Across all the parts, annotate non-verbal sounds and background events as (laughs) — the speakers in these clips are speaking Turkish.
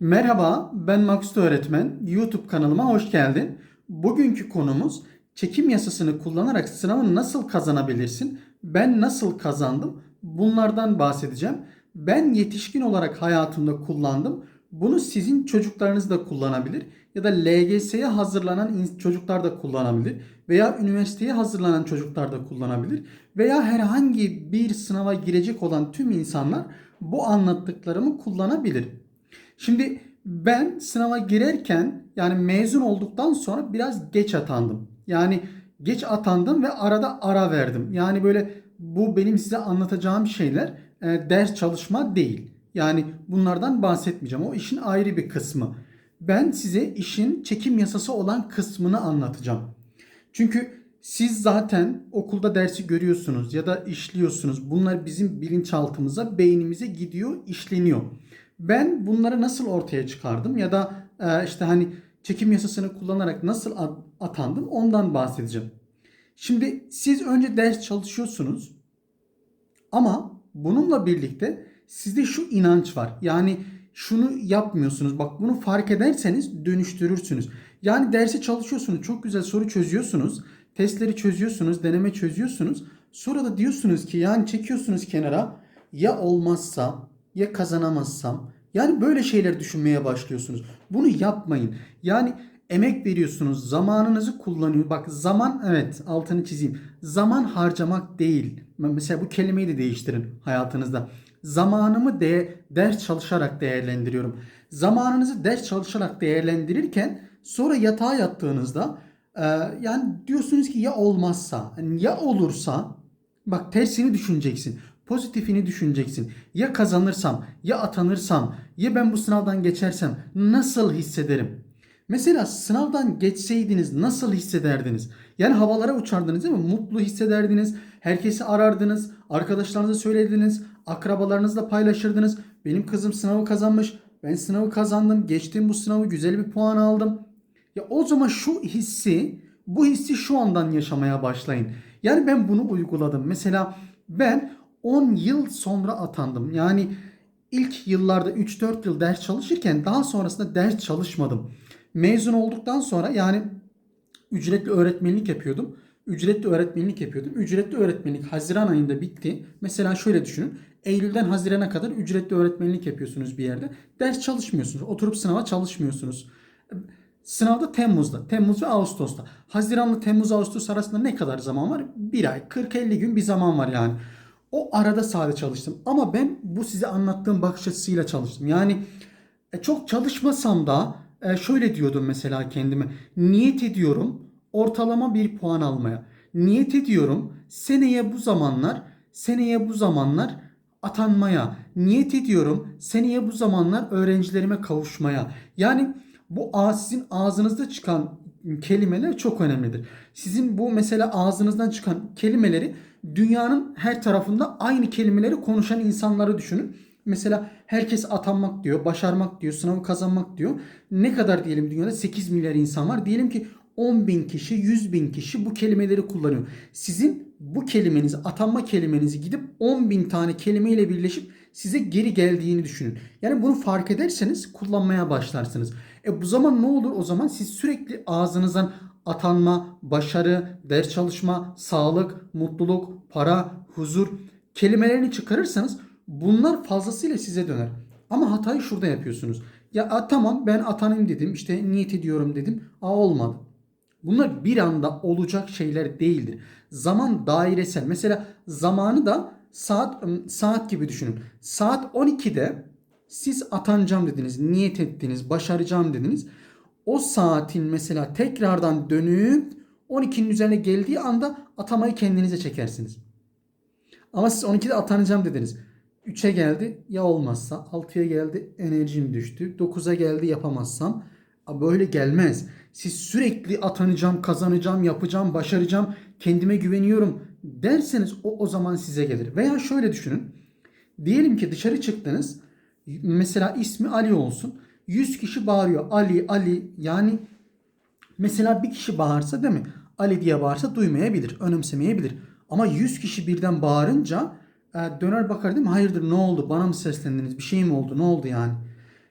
Merhaba, ben Maksut Öğretmen. YouTube kanalıma hoş geldin. Bugünkü konumuz çekim yasasını kullanarak sınavı nasıl kazanabilirsin? Ben nasıl kazandım? Bunlardan bahsedeceğim. Ben yetişkin olarak hayatımda kullandım. Bunu sizin çocuklarınız da kullanabilir ya da LGS'ye hazırlanan çocuklar da kullanabilir veya üniversiteye hazırlanan çocuklar da kullanabilir veya herhangi bir sınava girecek olan tüm insanlar bu anlattıklarımı kullanabilir. Şimdi ben sınava girerken yani mezun olduktan sonra biraz geç atandım. Yani geç atandım ve arada ara verdim. Yani böyle bu benim size anlatacağım şeyler e, ders çalışma değil. Yani bunlardan bahsetmeyeceğim. O işin ayrı bir kısmı. Ben size işin çekim yasası olan kısmını anlatacağım. Çünkü siz zaten okulda dersi görüyorsunuz ya da işliyorsunuz. Bunlar bizim bilinçaltımıza, beynimize gidiyor, işleniyor. Ben bunları nasıl ortaya çıkardım ya da e, işte hani çekim yasasını kullanarak nasıl at- atandım ondan bahsedeceğim. Şimdi siz önce ders çalışıyorsunuz ama bununla birlikte sizde şu inanç var. Yani şunu yapmıyorsunuz. Bak bunu fark ederseniz dönüştürürsünüz. Yani dersi çalışıyorsunuz. Çok güzel soru çözüyorsunuz. Testleri çözüyorsunuz. Deneme çözüyorsunuz. Sonra da diyorsunuz ki yani çekiyorsunuz kenara. Ya olmazsa ya kazanamazsam. Yani böyle şeyler düşünmeye başlıyorsunuz. Bunu yapmayın. Yani emek veriyorsunuz. Zamanınızı kullanıyor. Bak zaman evet altını çizeyim. Zaman harcamak değil. Mesela bu kelimeyi de değiştirin hayatınızda. Zamanımı de ders çalışarak değerlendiriyorum. Zamanınızı ders çalışarak değerlendirirken sonra yatağa yattığınızda e, yani diyorsunuz ki ya olmazsa ya olursa bak tersini düşüneceksin. Pozitifini düşüneceksin. Ya kazanırsam, ya atanırsam, ya ben bu sınavdan geçersem nasıl hissederim? Mesela sınavdan geçseydiniz nasıl hissederdiniz? Yani havalara uçardınız değil mi? Mutlu hissederdiniz. Herkesi arardınız. Arkadaşlarınıza söylerdiniz. Akrabalarınızla paylaşırdınız. Benim kızım sınavı kazanmış. Ben sınavı kazandım. Geçtim bu sınavı. Güzel bir puan aldım. Ya o zaman şu hissi, bu hissi şu andan yaşamaya başlayın. Yani ben bunu uyguladım. Mesela ben 10 yıl sonra atandım. Yani ilk yıllarda 3-4 yıl ders çalışırken daha sonrasında ders çalışmadım. Mezun olduktan sonra yani ücretli öğretmenlik yapıyordum. Ücretli öğretmenlik yapıyordum. Ücretli öğretmenlik Haziran ayında bitti. Mesela şöyle düşünün. Eylül'den Haziran'a kadar ücretli öğretmenlik yapıyorsunuz bir yerde. Ders çalışmıyorsunuz. Oturup sınava çalışmıyorsunuz. Sınavda Temmuz'da. Temmuz ve Ağustos'ta. Haziranla Temmuz Ağustos arasında ne kadar zaman var? Bir ay. 40-50 gün bir zaman var yani. O arada sadece çalıştım. Ama ben bu size anlattığım bakış açısıyla çalıştım. Yani e, çok çalışmasam da e, şöyle diyordum mesela kendime. Niyet ediyorum ortalama bir puan almaya. Niyet ediyorum seneye bu zamanlar seneye bu zamanlar atanmaya. Niyet ediyorum seneye bu zamanlar öğrencilerime kavuşmaya. Yani bu sizin ağzınızda çıkan kelimeler çok önemlidir. Sizin bu mesela ağzınızdan çıkan kelimeleri dünyanın her tarafında aynı kelimeleri konuşan insanları düşünün. Mesela herkes atanmak diyor, başarmak diyor, sınavı kazanmak diyor. Ne kadar diyelim dünyada 8 milyar insan var. Diyelim ki 10 bin kişi, 100 bin kişi bu kelimeleri kullanıyor. Sizin bu kelimenizi, atanma kelimenizi gidip 10 bin tane kelimeyle birleşip size geri geldiğini düşünün. Yani bunu fark ederseniz kullanmaya başlarsınız. E bu zaman ne olur? O zaman siz sürekli ağzınızdan atanma, başarı, ders çalışma, sağlık, mutluluk, para, huzur kelimelerini çıkarırsanız bunlar fazlasıyla size döner. Ama hatayı şurada yapıyorsunuz. Ya a, tamam ben atanayım dedim işte niyet ediyorum dedim. A olmadı. Bunlar bir anda olacak şeyler değildir. Zaman dairesel. Mesela zamanı da saat saat gibi düşünün. Saat 12'de siz atanacağım dediniz, niyet ettiniz, başaracağım dediniz. O saatin mesela tekrardan dönüp 12'nin üzerine geldiği anda atamayı kendinize çekersiniz. Ama siz 12'de atanacağım dediniz. 3'e geldi ya olmazsa 6'ya geldi enerjim düştü. 9'a geldi yapamazsam böyle gelmez. Siz sürekli atanacağım, kazanacağım, yapacağım, başaracağım, kendime güveniyorum derseniz o o zaman size gelir. Veya şöyle düşünün. Diyelim ki dışarı çıktınız. Mesela ismi Ali olsun. 100 kişi bağırıyor. Ali, Ali. Yani mesela bir kişi bağırsa değil mi? Ali diye bağırsa duymayabilir, önemsemeyebilir. Ama 100 kişi birden bağırınca e, döner bakar değil mi? Hayırdır ne oldu? Bana mı seslendiniz? Bir şey mi oldu? Ne oldu yani?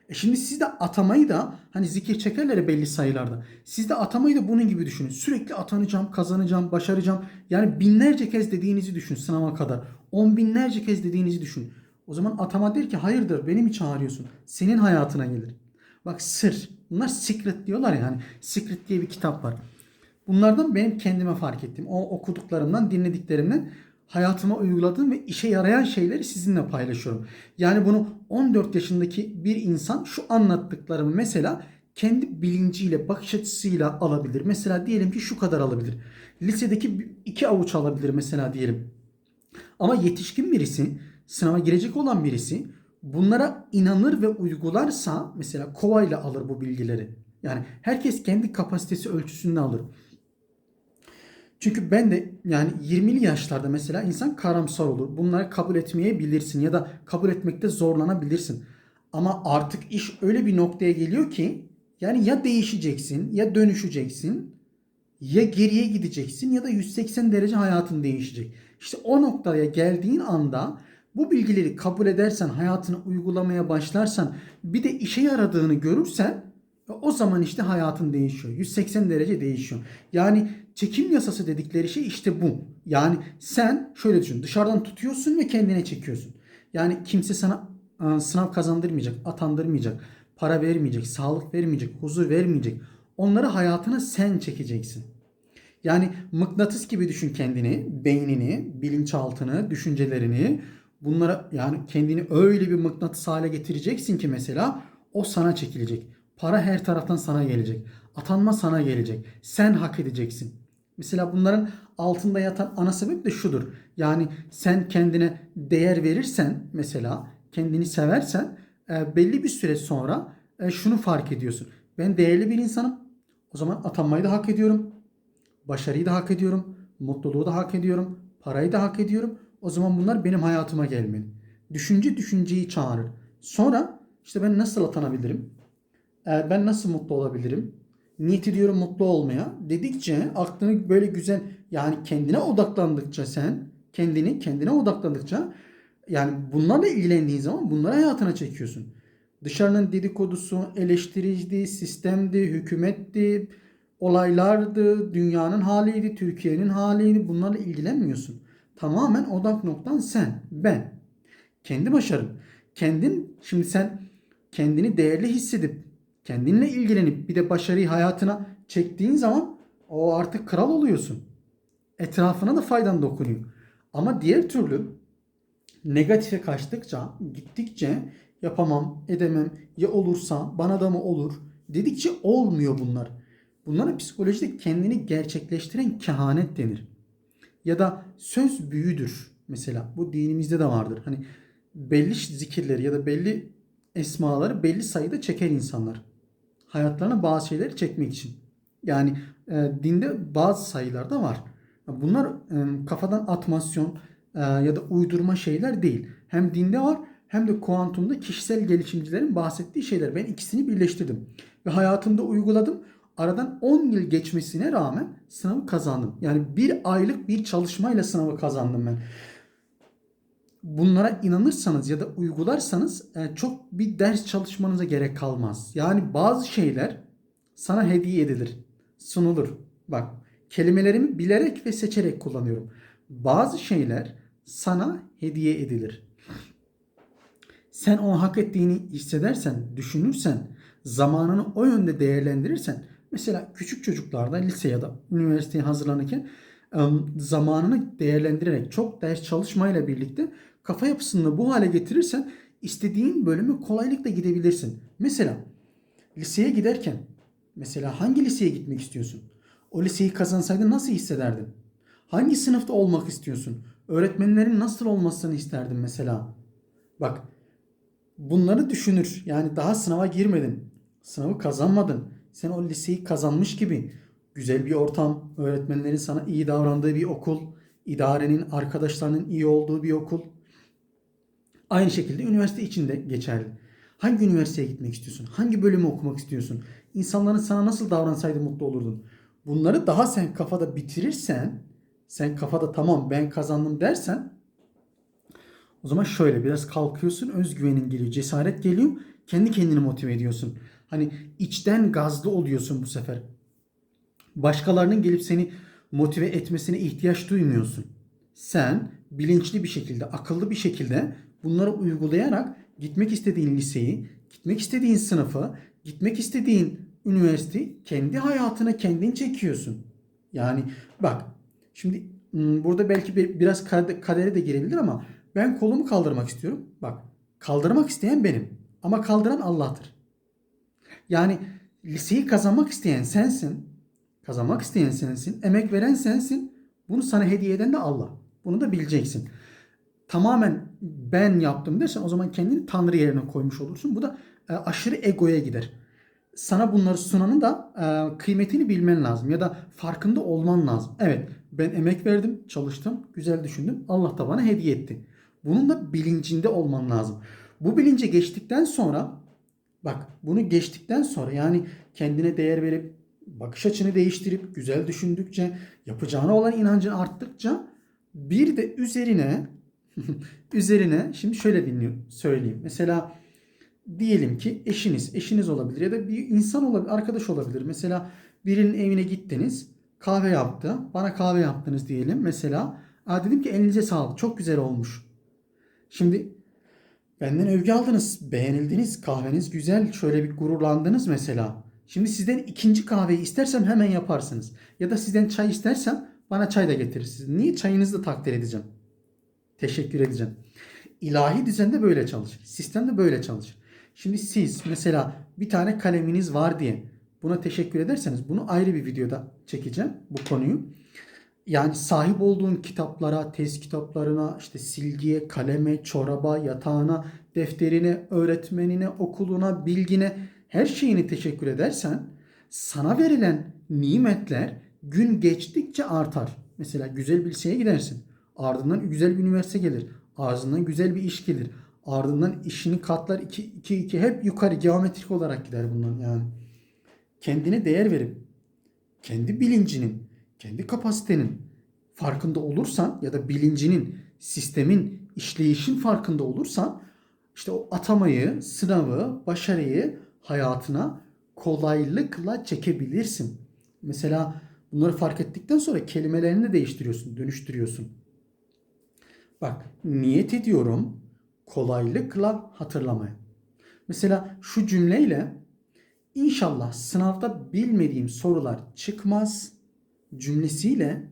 E şimdi siz de atamayı da hani zikir çekerler belli sayılarda. Siz de atamayı da bunun gibi düşünün. Sürekli atanacağım, kazanacağım, başaracağım. Yani binlerce kez dediğinizi düşün sınava kadar. On binlerce kez dediğinizi düşün. O zaman atama der ki hayırdır beni mi çağırıyorsun? Senin hayatına gelir. Bak sır. Bunlar secret diyorlar ya hani secret diye bir kitap var. Bunlardan benim kendime fark ettiğim, o okuduklarımdan, dinlediklerimden hayatıma uyguladığım ve işe yarayan şeyleri sizinle paylaşıyorum. Yani bunu 14 yaşındaki bir insan şu anlattıklarımı mesela kendi bilinciyle, bakış açısıyla alabilir. Mesela diyelim ki şu kadar alabilir. Lisedeki iki avuç alabilir mesela diyelim. Ama yetişkin birisi, sınava girecek olan birisi bunlara inanır ve uygularsa mesela kovayla alır bu bilgileri. Yani herkes kendi kapasitesi ölçüsünde alır. Çünkü ben de yani 20'li yaşlarda mesela insan karamsar olur. Bunları kabul etmeyebilirsin ya da kabul etmekte zorlanabilirsin. Ama artık iş öyle bir noktaya geliyor ki yani ya değişeceksin ya dönüşeceksin ya geriye gideceksin ya da 180 derece hayatın değişecek. İşte o noktaya geldiğin anda bu bilgileri kabul edersen, hayatını uygulamaya başlarsan, bir de işe yaradığını görürsen o zaman işte hayatın değişiyor. 180 derece değişiyor. Yani çekim yasası dedikleri şey işte bu. Yani sen şöyle düşün. Dışarıdan tutuyorsun ve kendine çekiyorsun. Yani kimse sana e, sınav kazandırmayacak, atandırmayacak, para vermeyecek, sağlık vermeyecek, huzur vermeyecek. Onları hayatına sen çekeceksin. Yani mıknatıs gibi düşün kendini, beynini, bilinçaltını, düşüncelerini. Bunlara yani kendini öyle bir mıknatıs hale getireceksin ki mesela o sana çekilecek. Para her taraftan sana gelecek. Atanma sana gelecek. Sen hak edeceksin. Mesela bunların altında yatan ana sebep de şudur. Yani sen kendine değer verirsen mesela kendini seversen e, belli bir süre sonra e, şunu fark ediyorsun. Ben değerli bir insanım. O zaman atanmayı da hak ediyorum. Başarıyı da hak ediyorum. Mutluluğu da hak ediyorum. Parayı da hak ediyorum. O zaman bunlar benim hayatıma gelmeli. Düşünce düşünceyi çağırır. Sonra işte ben nasıl atanabilirim? E, ben nasıl mutlu olabilirim? Niyet ediyorum mutlu olmaya dedikçe aklını böyle güzel yani kendine odaklandıkça sen kendini kendine odaklandıkça yani bunlarla ilgilendiğin zaman bunları hayatına çekiyorsun. Dışarının dedikodusu, eleştiriciydi, sistemdi, hükümetti, olaylardı, dünyanın haliydi, Türkiye'nin haliydi. Bunlarla ilgilenmiyorsun. Tamamen odak noktan sen, ben. Kendi başarın. Kendin, şimdi sen kendini değerli hissedip, kendinle ilgilenip bir de başarıyı hayatına çektiğin zaman o artık kral oluyorsun. Etrafına da faydan dokunuyor. Ama diğer türlü negatife kaçtıkça, gittikçe yapamam, edemem, ya olursa bana da mı olur dedikçe olmuyor bunlar. Bunlara psikolojide kendini gerçekleştiren kehanet denir. Ya da söz büyüdür mesela. Bu dinimizde de vardır. Hani belli zikirleri ya da belli esmaları belli sayıda çeker insanlar. Hayatlarına bazı şeyleri çekmek için. Yani e, dinde bazı sayılar da var. Bunlar e, kafadan atmasyon e, ya da uydurma şeyler değil. Hem dinde var hem de kuantumda kişisel gelişimcilerin bahsettiği şeyler. Ben ikisini birleştirdim. Ve hayatımda uyguladım. Aradan 10 yıl geçmesine rağmen sınavı kazandım. Yani bir aylık bir çalışmayla sınavı kazandım ben. Bunlara inanırsanız ya da uygularsanız e, çok bir ders çalışmanıza gerek kalmaz. Yani bazı şeyler sana hediye edilir, sunulur. Bak kelimelerimi bilerek ve seçerek kullanıyorum. Bazı şeyler sana hediye edilir. Sen o hak ettiğini hissedersen, düşünürsen, zamanını o yönde değerlendirirsen Mesela küçük çocuklarda lise ya da üniversiteye hazırlanırken zamanını değerlendirerek çok ders çalışmayla birlikte kafa yapısını bu hale getirirsen istediğin bölümü kolaylıkla gidebilirsin. Mesela liseye giderken mesela hangi liseye gitmek istiyorsun? O liseyi kazansaydın nasıl hissederdin? Hangi sınıfta olmak istiyorsun? Öğretmenlerin nasıl olmasını isterdin mesela? Bak bunları düşünür. Yani daha sınava girmedin. Sınavı kazanmadın sen o liseyi kazanmış gibi güzel bir ortam, öğretmenlerin sana iyi davrandığı bir okul, idarenin, arkadaşlarının iyi olduğu bir okul. Aynı şekilde üniversite için de geçerli. Hangi üniversiteye gitmek istiyorsun? Hangi bölümü okumak istiyorsun? İnsanların sana nasıl davransaydı mutlu olurdun? Bunları daha sen kafada bitirirsen, sen kafada tamam ben kazandım dersen o zaman şöyle biraz kalkıyorsun, özgüvenin geliyor, cesaret geliyor. Kendi kendini motive ediyorsun. Hani içten gazlı oluyorsun bu sefer. Başkalarının gelip seni motive etmesine ihtiyaç duymuyorsun. Sen bilinçli bir şekilde, akıllı bir şekilde bunları uygulayarak gitmek istediğin liseyi, gitmek istediğin sınıfı, gitmek istediğin üniversiteyi kendi hayatına kendin çekiyorsun. Yani bak şimdi burada belki bir- biraz kade- kadere de girebilir ama ben kolumu kaldırmak istiyorum. Bak kaldırmak isteyen benim ama kaldıran Allah'tır. Yani liseyi kazanmak isteyen sensin. Kazanmak isteyen sensin. Emek veren sensin. Bunu sana hediye eden de Allah. Bunu da bileceksin. Tamamen ben yaptım dersen o zaman kendini Tanrı yerine koymuş olursun. Bu da e, aşırı egoya gider. Sana bunları sunanın da e, kıymetini bilmen lazım ya da farkında olman lazım. Evet ben emek verdim, çalıştım, güzel düşündüm. Allah da bana hediye etti. Bunun da bilincinde olman lazım. Bu bilince geçtikten sonra Bak bunu geçtikten sonra yani kendine değer verip bakış açını değiştirip güzel düşündükçe yapacağına olan inancın arttıkça bir de üzerine (laughs) üzerine şimdi şöyle dinliyor söyleyeyim. Mesela diyelim ki eşiniz, eşiniz olabilir ya da bir insan olabilir, arkadaş olabilir. Mesela birinin evine gittiniz, kahve yaptı. Bana kahve yaptınız diyelim. Mesela Aa, dedim ki elinize sağlık, çok güzel olmuş. Şimdi Benden övgü aldınız, beğenildiniz, kahveniz güzel, şöyle bir gururlandınız mesela. Şimdi sizden ikinci kahveyi istersem hemen yaparsınız. Ya da sizden çay istersem bana çay da getirirsiniz. Niye? Çayınızı da takdir edeceğim. Teşekkür edeceğim. İlahi düzende böyle çalışır. Sistem de böyle çalışır. Şimdi siz mesela bir tane kaleminiz var diye buna teşekkür ederseniz bunu ayrı bir videoda çekeceğim bu konuyu. Yani sahip olduğun kitaplara, tez kitaplarına, işte silgiye, kaleme, çoraba, yatağına, defterine, öğretmenine, okuluna, bilgine her şeyini teşekkür edersen sana verilen nimetler gün geçtikçe artar. Mesela güzel bir liseye gidersin. Ardından güzel bir üniversite gelir. Ardından güzel bir iş gelir. Ardından işini katlar 2 2 2 hep yukarı geometrik olarak gider bunlar yani. Kendine değer verip kendi bilincinin, kendi kapasitenin farkında olursan ya da bilincinin, sistemin, işleyişin farkında olursan işte o atamayı, sınavı, başarıyı hayatına kolaylıkla çekebilirsin. Mesela bunları fark ettikten sonra kelimelerini de değiştiriyorsun, dönüştürüyorsun. Bak niyet ediyorum kolaylıkla hatırlamaya. Mesela şu cümleyle İnşallah sınavda bilmediğim sorular çıkmaz cümlesiyle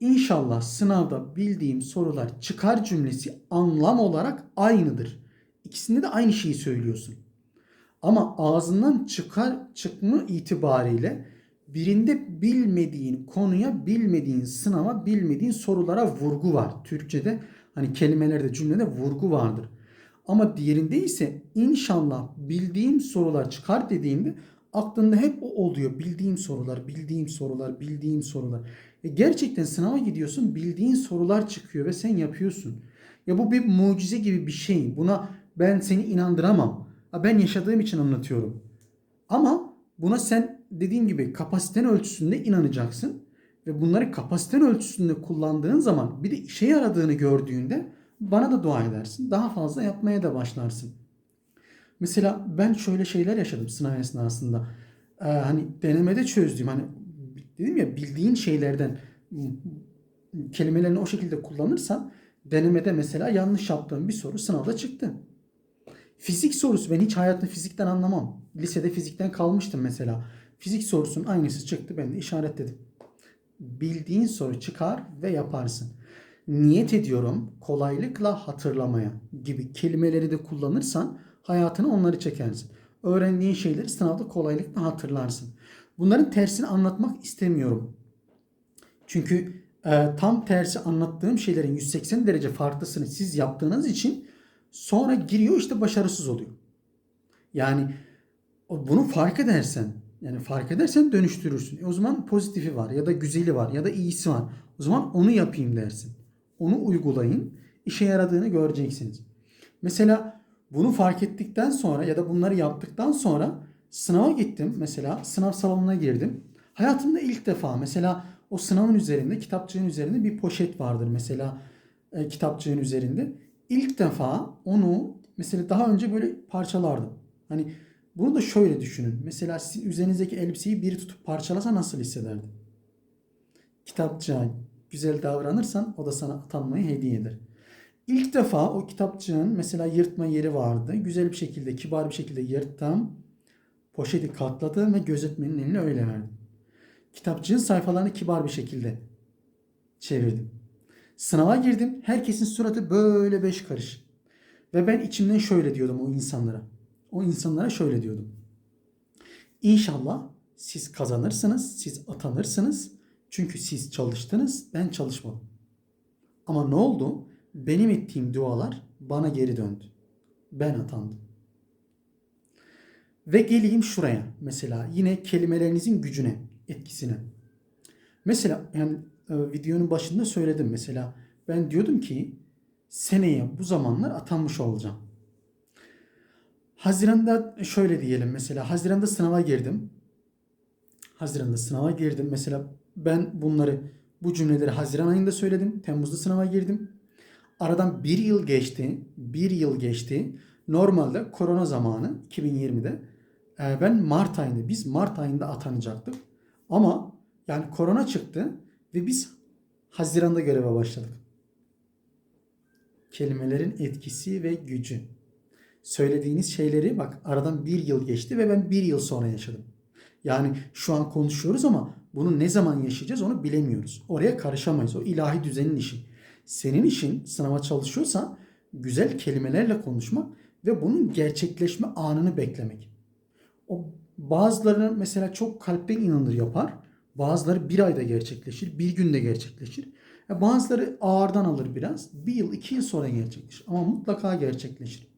inşallah sınavda bildiğim sorular çıkar cümlesi anlam olarak aynıdır. İkisinde de aynı şeyi söylüyorsun. Ama ağzından çıkar çıkma itibariyle birinde bilmediğin konuya, bilmediğin sınava, bilmediğin sorulara vurgu var. Türkçede hani kelimelerde, cümlede vurgu vardır. Ama diğerinde ise inşallah bildiğim sorular çıkar dediğinde aklında hep o oluyor. Bildiğim sorular, bildiğim sorular, bildiğim sorular. E gerçekten sınava gidiyorsun, bildiğin sorular çıkıyor ve sen yapıyorsun. Ya bu bir mucize gibi bir şey. Buna ben seni inandıramam. Ben yaşadığım için anlatıyorum. Ama buna sen dediğim gibi kapasiten ölçüsünde inanacaksın. Ve bunları kapasiten ölçüsünde kullandığın zaman bir de işe yaradığını gördüğünde bana da dua edersin. Daha fazla yapmaya da başlarsın. Mesela ben şöyle şeyler yaşadım sınav esnasında. Ee, hani denemede çözdüğüm hani dedim ya bildiğin şeylerden kelimelerini o şekilde kullanırsan denemede mesela yanlış yaptığım bir soru sınavda çıktı. Fizik sorusu ben hiç hayatımda fizikten anlamam. Lisede fizikten kalmıştım mesela. Fizik sorusunun aynısı çıktı ben de işaretledim. Bildiğin soru çıkar ve yaparsın. Niyet ediyorum kolaylıkla hatırlamaya gibi kelimeleri de kullanırsan hayatına onları çekersin. Öğrendiğin şeyleri sınavda kolaylıkla hatırlarsın. Bunların tersini anlatmak istemiyorum. Çünkü e, tam tersi anlattığım şeylerin 180 derece farklısını siz yaptığınız için sonra giriyor işte başarısız oluyor. Yani bunu fark edersen yani fark edersen dönüştürürsün. E o zaman pozitifi var ya da güzeli var ya da iyisi var. O zaman onu yapayım dersin. Onu uygulayın. işe yaradığını göreceksiniz. Mesela bunu fark ettikten sonra ya da bunları yaptıktan sonra sınava gittim. Mesela sınav salonuna girdim. Hayatımda ilk defa mesela o sınavın üzerinde, kitapçığın üzerinde bir poşet vardır mesela e, kitapçığın üzerinde. İlk defa onu mesela daha önce böyle parçalardım. Hani bunu da şöyle düşünün. Mesela sizin üzerinizdeki elbiseyi biri tutup parçalasa nasıl hissederdin? Kitapçığa güzel davranırsan o da sana atanmayı hediye eder. İlk defa o kitapçığın mesela yırtma yeri vardı. Güzel bir şekilde, kibar bir şekilde yırttım. Poşeti katladım ve gözetmenin eline öyle verdim. Kitapçığın sayfalarını kibar bir şekilde çevirdim. Sınava girdim. Herkesin suratı böyle beş karış. Ve ben içimden şöyle diyordum o insanlara. O insanlara şöyle diyordum. İnşallah siz kazanırsınız, siz atanırsınız. Çünkü siz çalıştınız, ben çalışmadım. Ama ne oldu? Benim ettiğim dualar bana geri döndü. Ben atandım. Ve geleyim şuraya. Mesela yine kelimelerinizin gücüne, etkisine. Mesela yani e, videonun başında söyledim. Mesela ben diyordum ki seneye bu zamanlar atanmış olacağım. Haziranda şöyle diyelim mesela Haziranda sınava girdim. Haziranda sınava girdim. Mesela ben bunları bu cümleleri Haziran ayında söyledim. Temmuz'da sınava girdim. Aradan bir yıl geçti. Bir yıl geçti. Normalde korona zamanı 2020'de e, ben Mart ayında biz Mart ayında atanacaktık. Ama yani korona çıktı ve biz Haziran'da göreve başladık. Kelimelerin etkisi ve gücü. Söylediğiniz şeyleri bak aradan bir yıl geçti ve ben bir yıl sonra yaşadım. Yani şu an konuşuyoruz ama bunu ne zaman yaşayacağız onu bilemiyoruz. Oraya karışamayız. O ilahi düzenin işi. Senin işin sınava çalışıyorsa güzel kelimelerle konuşmak ve bunun gerçekleşme anını beklemek. O bazılarını mesela çok kalpten inanır yapar. Bazıları bir ayda gerçekleşir, bir günde gerçekleşir. E bazıları ağırdan alır biraz. Bir yıl, iki yıl sonra gerçekleşir. Ama mutlaka gerçekleşir.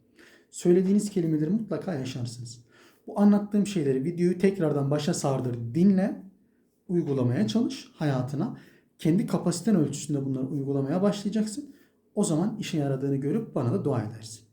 Söylediğiniz kelimeleri mutlaka yaşarsınız. Bu anlattığım şeyleri videoyu tekrardan başa sardır, dinle, uygulamaya çalış hayatına. Kendi kapasiten ölçüsünde bunları uygulamaya başlayacaksın. O zaman işe yaradığını görüp bana da dua edersin.